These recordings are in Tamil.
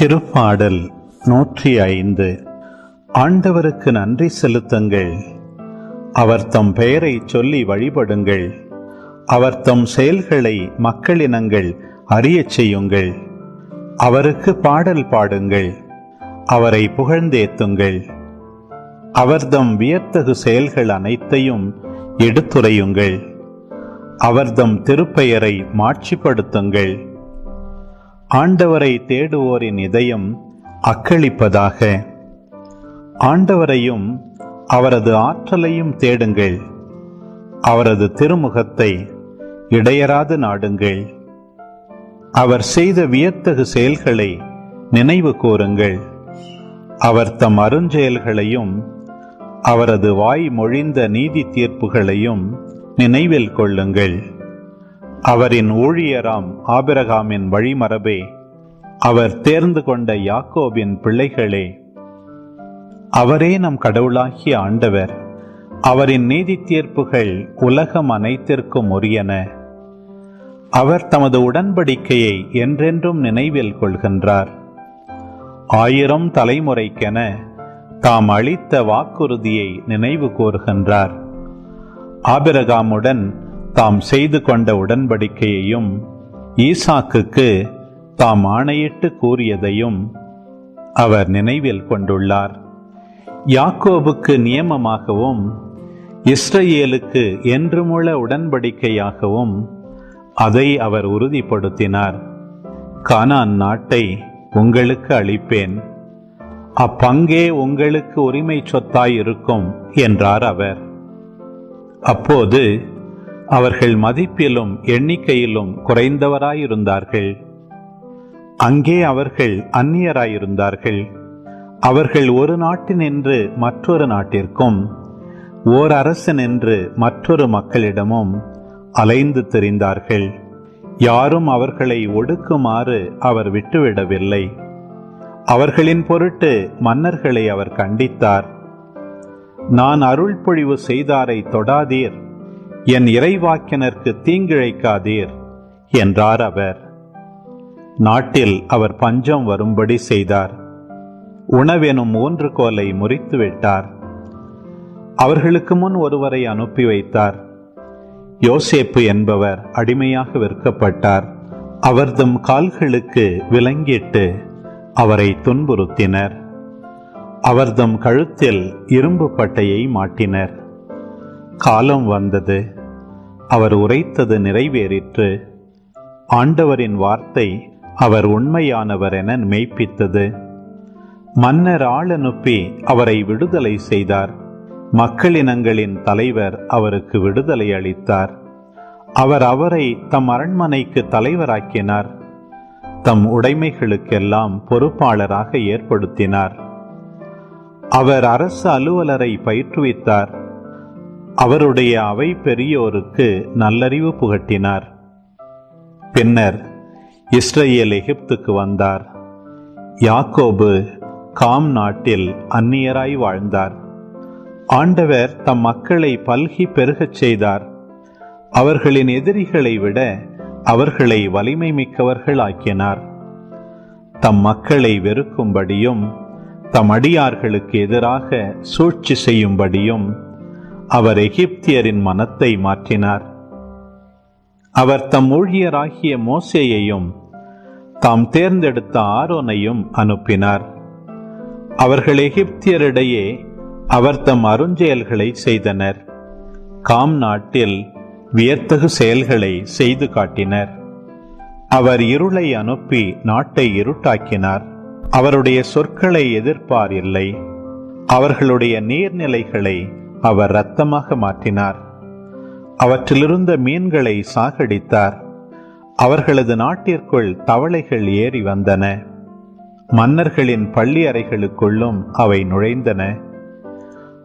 திருப்பாடல் நூற்றி ஐந்து. ஆண்டவருக்கு நன்றி செலுத்துங்கள். அவர் தம் பெயரை சொல்லி வழிபடுங்கள். அவர் தம் செயல்களை மக்களினங்கள் அறியச் செய்யுங்கள். அவருக்கு பாடல் பாடுங்கள். அவரை புகழ்ந்தேத்துங்கள். அவர்தம் வியத்தகு செயல்கள் அனைத்தையும் எடுத்துரையுங்கள். அவர்தம் திருப்பெயரை மாட்சிப்படுத்துங்கள். ஆண்டவரை தேடுவோரின் இதயம் அக்களிப்பதாக. ஆண்டவரையும் அவரது ஆற்றலையும் தேடுங்கள். அவரது திருமுகத்தை இடையராது நாடுங்கள். அவர் செய்த வியத்தகு செயல்களை நினைவு கூறுங்கள். அவர் தம் அருஞ்செயல்களையும் அவரது வாய் மொழிந்த நீதி தீர்ப்புகளையும் நினைவில் கொள்ளுங்கள். அவரின் ஊழியராம் ஆபிரகாமின் வழிமரபே அவர் தேர்ந்து கொண்ட யாக்கோபின் பிள்ளைகளே அவரே நம் கடவுளாகிய ஆண்டவர். அவரின் நீதி தீர்ப்புகள் உலகம் அனைத்திற்கும் உரியன. அவர் தமது உடன்படிக்கையை என்றென்றும் நினைவில் கொள்கின்றார். ஆயிரம் தலைமுறைக்கென தாம் அளித்த வாக்குறுதியை நினைவு கூறுகின்றார். ஆபிரகாமுடன் தாம் செய்து கொண்ட உடன்படிக்கையையும் ஈசாக்குக்கு தாம் ஆணையிட்டு கூறியதையும் அவர் நினைவில் கொண்டுள்ளார். யாக்கோபுக்கு நியமமாகவும் இஸ்ரேலுக்கு என்றுமுள்ள உடன்படிக்கையாகவும் அதை அவர் உறுதிப்படுத்தினார். கானான் நாட்டை உங்களுக்கு அளிப்பேன். அப்பங்கே உங்களுக்கு உரிமை சொத்தாய் இருக்கும் என்றார் அவர். அப்போது அவர்கள் மதிப்பிலும் எண்ணிக்கையிலும் குறைந்தவராயிருந்தார்கள். அங்கே அவர்கள் அந்நியராயிருந்தார்கள். அவர்கள் ஒரு நாட்டினின்று மற்றொரு நாட்டிற்கும் ஓர் அரசனின்று மற்றொரு மக்களிடமும் அலைந்து திரிந்தார்கள். யாரும் அவர்களை ஒடுக்குமாறு அவர் விட்டுவிடவில்லை. அவர்களின் பொருட்டு மன்னர்களை அவர் கண்டித்தார். நான் அருள் பொழிவு செய்தாரை தொடாதீர். என் இறைவாக்கினருக்கு தீங்கிழைக்காதீர் என்றார் அவர். நாட்டில் அவர் பஞ்சம் வரும்படி செய்தார். உணவெனும் ஊன்றுகோலை முறித்து விட்டார். அவர்களுக்கு முன் ஒருவரை அனுப்பி வைத்தார். யோசேப்பு என்பவர் அடிமையாக விற்கப்பட்டார் அவர்தம் கால்களுக்கு விலங்கிட்டு அவரை துன்புறுத்தினர். அவர்தம் கழுத்தில் இரும்பு பட்டையை மாட்டினர். காலம் வந்தது. அவர் உரைத்தது நிறைவேறிற்று. ஆண்டவரின் வார்த்தை அவர் உண்மையானவர் என மெய்ப்பித்தது. மன்னர் ஆள் அனுப்பி அவரை விடுதலை செய்தார். மக்களினங்களின் தலைவர் அவருக்கு விடுதலை அளித்தார். அவர் அவரை தம் அரண்மனைக்கு தலைவராக்கினார். தம் உடைமைகளுக்கெல்லாம் பொறுப்பாளராக ஏற்படுத்தினார். அவர் அரசு அலுவலரை பயிற்றுவித்தார். அவருடைய அவை பெரியோருக்கு நல்லறிவு புகட்டினார். பின்னர் இஸ்ரேல் எகிப்துக்கு வந்தார். யாக்கோபு காம் நாட்டில் அந்நியராய் வாழ்ந்தார். ஆண்டவர் தம் மக்களை பல்கி பெருகச் செய்தார். அவர்களின் எதிரிகளை விட அவர்களை வலிமை மிக்கவர்கள் ஆக்கினார் தம் மக்களை வெறுக்கும்படியும் தம் அடியார்களுக்கு எதிராக சூழ்ச்சி செய்யும்படியும் அவர் எகிப்தியரின் மனத்தை மாற்றினார். அவர் தம் ஊழியராகிய மோசேயையும் தாம் தேர்ந்தெடுத்த ஆரோனையும் அனுப்பினார். அவர்கள் எகிப்தியரிடையே அவர் தம் அருஞ்செயல்களை செய்தனர். காம் நாட்டில் வியத்தகு செயல்களை செய்து காட்டினர். அவர் இருளை அனுப்பி நாட்டை இருட்டாக்கினார். அவருடைய சொற்களை எதிர்ப்பார் இல்லை. அவர்களுடைய நீர்நிலைகளை அவர் இரத்தமாக மாற்றினார். அவற்றிலிருந்த மீன்களை சாகடித்தார். அவர்களது நாட்டிற்குள் தவளைகள் ஏறி வந்தன. மன்னர்களின் பள்ளி அறைகளுக்குள்ளும் அவை நுழைந்தன.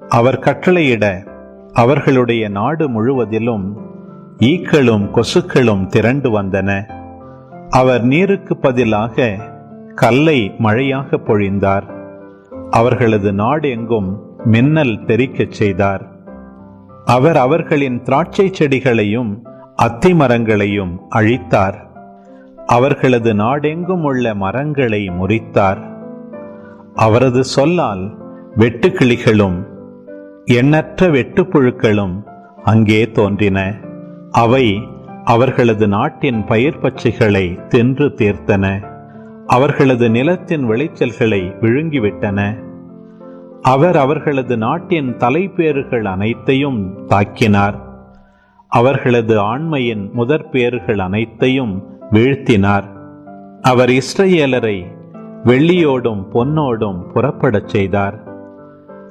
அவர் கட்டளையிட அவர்களுடைய நாடு முழுவதிலும் ஈக்களும் கொசுக்களும் திரண்டு வந்தன. அவர் நீருக்கு பதிலாக கல்லை மழையாக பொழிந்தார். அவர்களது நாடு எங்கும் மின்னல் தெறிக்கச் செய்தார். அவர் அவர்களின் திராட்சை செடிகளையும் அத்தி மரங்களையும் அழித்தார். அவர்களது நாடெங்கும் உள்ள மரங்களை முறித்தார். அவரது சொல்லால் வெட்டுக்கிளிகளும் எண்ணற்ற வெட்டுப்புழுக்களும் அங்கே தோன்றின. அவை அவர்களது நாட்டின் பயிர் பச்சைகளை தின்று தீர்த்தன. அவர்களது நிலத்தின் விளைச்சல்களை விழுங்கிவிட்டன. அவர் அவர்களது நாட்டின் தலைப்பேறுகள் அனைத்தையும் தாக்கினார். அவர்களது ஆண்மையின் முதற் பேறுகள் அனைத்தையும் வீழ்த்தினார். அவர் இஸ்ரேலரை வெள்ளியோடும் பொன்னோடும் புறப்படச் செய்தார்.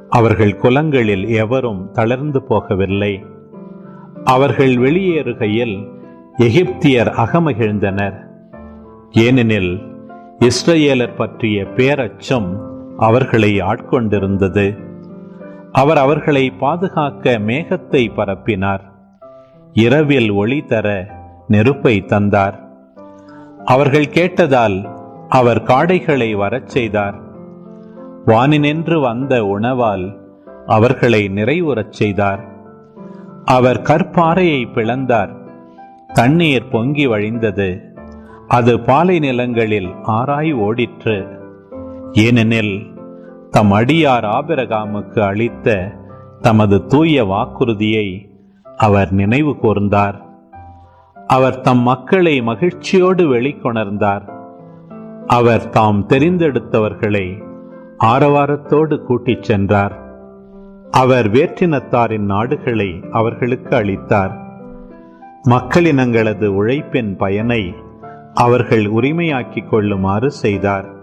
அவர்கள் குலங்களில் எவரும் தளர்ந்து போகவில்லை. அவர்கள் வெளியேறுகையில் எகிப்தியர் அகமகிழ்ந்தனர். ஏனெனில் இஸ்ரேலர் பற்றிய பேரச்சம் அவர்களை ஆட்கொண்டிருந்தது. அவர் அவர்களை பாதுகாக்க மேகத்தை பரப்பினார். இரவில் ஒளி தர நெருப்பை தந்தார். அவர்கள் கேட்டதால் அவர் காடைகளை வரச் செய்தார். வானினின்று வந்த உணவால் அவர்களை நிறைவுறச் செய்தார். அவர் கற்பாறையை பிளந்தார். தண்ணீர் பொங்கி வழிந்தது. அது பாலை நிலங்களில் ஆராய் ஓடிற்று. ஏனெனில் தம் அடியார் ஆபிரகாமுக்கு அளித்த தமது தூய வாக்குறுதியை அவர் நினைவு கூர்ந்தார். அவர் தம் மக்களை மகிழ்ச்சியோடு வெளிக்கொணர்ந்தார். அவர் தாம் தெரிந்தெடுத்தவர்களை ஆரவாரத்தோடு கூட்டிச் சென்றார். அவர் வேற்றினத்தாரின் நாடுகளை அவர்களுக்கு அளித்தார். மக்களினங்களது உழைப்பின் பயனை அவர்கள் உரிமையாக்கிக் கொள்ளுமாறு செய்தார்.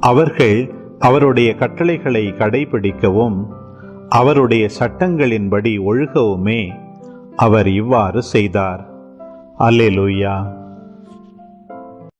அவர்கள் அவருடைய கட்டளைகளை கடைபிடிக்கவும் அவருடைய சட்டங்களின்படி ஒழுகவுமே அவர் இவ்வாறு செய்தார். அல்லேலூயா.